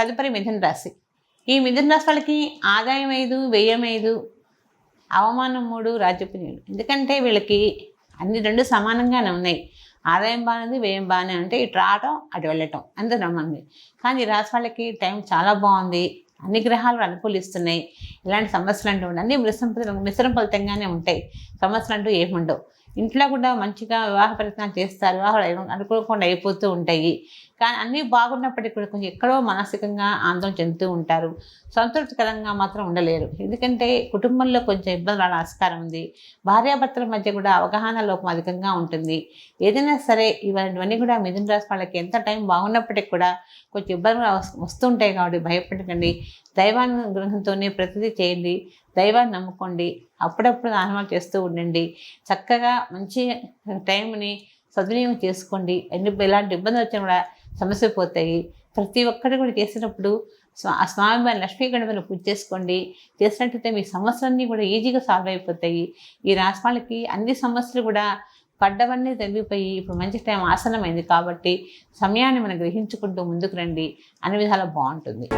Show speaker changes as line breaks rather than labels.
తదుపరి మిథున రాశి. ఈ మిథున రాశి వాళ్ళకి ఆదాయం ఐదు వ్యయం ఐదు అవమానం మూడు రాజ్యపుణ్యుడు ఎందుకంటే వీళ్ళకి అన్ని రెండు సమానంగానే ఉన్నాయి. ఆదాయం బాగుంది వ్యయం బాగానే ఉంటే ఇటు రావటం అటు వెళ్ళటం అంత నమ్మంది కానీ ఈ రాశి వాళ్ళకి టైం చాలా బాగుంది. అన్ని గ్రహాలు అనుకూలిస్తున్నాయి. ఇలాంటి సమస్యలు అంటూ ఉండవు అన్ని మిశ్రమ మిశ్రమ ఫలితంగానే ఉంటాయి. సమస్యలు అంటూ ఏముండవు ఇంట్లో కూడా మంచిగా వివాహ ప్రయత్నాలు చేస్తారు. వివాహాలు అనుకోకుండా అయిపోతూ ఉంటాయి. కానీ అన్నీ బాగున్నప్పటికీ కూడా కొంచెం ఎక్కడో మానసికంగా ఆందోళన చెందుతూ ఉంటారు. సంతృప్తికరంగా మాత్రం ఉండలేరు. ఎందుకంటే కుటుంబంలో కొంచెం ఇబ్బంది రావడం ఆస్కారం ఉంది. భార్యాభర్తల మధ్య కూడా అవగాహన లోపం అధికంగా ఉంటుంది. ఏదైనా సరే ఇవన్నీ కూడా మిథున రాశి వాళ్ళకి ఎంత టైం బాగున్నప్పటికీ కూడా కొంచెం ఇబ్బందులు వస్తుంటాయి కాబట్టి భయపడకండి. దైవాన్ని గ్రహంతోనే ప్రతిదీ చేయండి. దైవాన్ని నమ్ముకోండి. అప్పుడప్పుడు దానమాలు చేస్తూ ఉండండి. చక్కగా మంచి టైంని సద్వినియోగం చేసుకోండి. ఎన్ని ఎలాంటి ఇబ్బంది వచ్చినా కూడా సమస్య పోతాయి. ప్రతి ఒక్కటి కూడా చేసినప్పుడు స్వా ఆ స్వామివారి లక్ష్మీ గణపతిని పూజ చేసుకోండి. చేసినట్టయితే మీ సమస్యలన్నీ కూడా ఈజీగా సాల్వ్ అయిపోతాయి. ఈ రాష్ట్రాలకి అన్ని సమస్యలు కూడా పడ్డవన్నీ తగ్గిపోయి ఇప్పుడు మంచి టైం ఆసనమైంది కాబట్టి సమయాన్ని మనం గ్రహించుకుంటూ ముందుకు రండి. అన్ని విధాలా బాగుంటుంది.